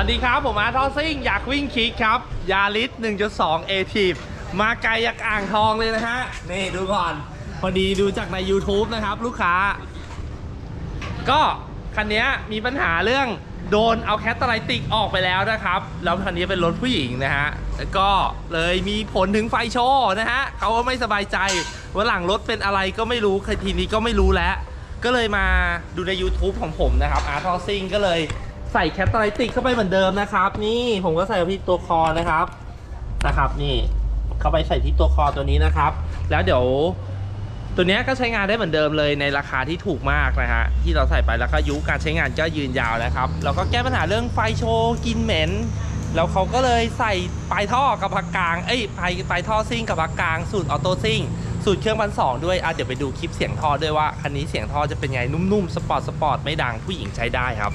วัสดีครับ ผมอาร์ทอซิ่งอยากวิ่งคิกครับ ยาริส1.2 a t i v มาไกลจากอ่างทองเลยนะฮะ นี่ดูก่อน พอดีดูจากใน YouTube นะครับ ลูกค้า ก็คันนี้มีปัญหาเรื่องโดนเอาแคตตาไลติกออกไปแล้วนะครับ แล้วคันนี้เป็นรถผู้หญิงนะฮะ แล้วก็เลยมีผลถึงไฟโชว์นะฮะเขาก็ไม่สบายใจว่าหลังรถเป็นอะไรก็ไม่รู้ทีนี้ก็ไม่รู้แล้ว ก็เลยมาดูใน YouTube ของผมนะครับอาร์ทอซิงก็เลย ใส่แคตตาไลติกเข้าไปเหมือนเดิมนะครับ นี่ผมก็ใส่ที่ตัวคอนะครับนะครับ นี่เข้าไปใส่ที่ตัวคอตัวนี้นะครับ แล้วเดี๋ยวตัวนี้ก็ใช้งานได้เหมือนเดิมเลยในราคาที่ถูกมากนะฮะที่เราใส่ไปแล้วก็ยุการใช้งานก็ยืนยาวนะครับเราก็แก้ปัญหาเรื่องไฟโชว์กินเหม็นแล้วเขาก็เลยใส่ปลายท่อกับพักกลางเอ้ยปลายปลายท่อซิ่งกับพักกลางสูตรออโต้ซิ่งสูตรเครื่องพันสองด้วยอะเดี๋ยวไปดูคลิปเสียงท่อด้วยว่าคันนี้เสียงท่อจะเป็นไงนุ่มๆสปอร์ตสปอร์ตไม่ดังผู้หญิงใช้ได้ครับ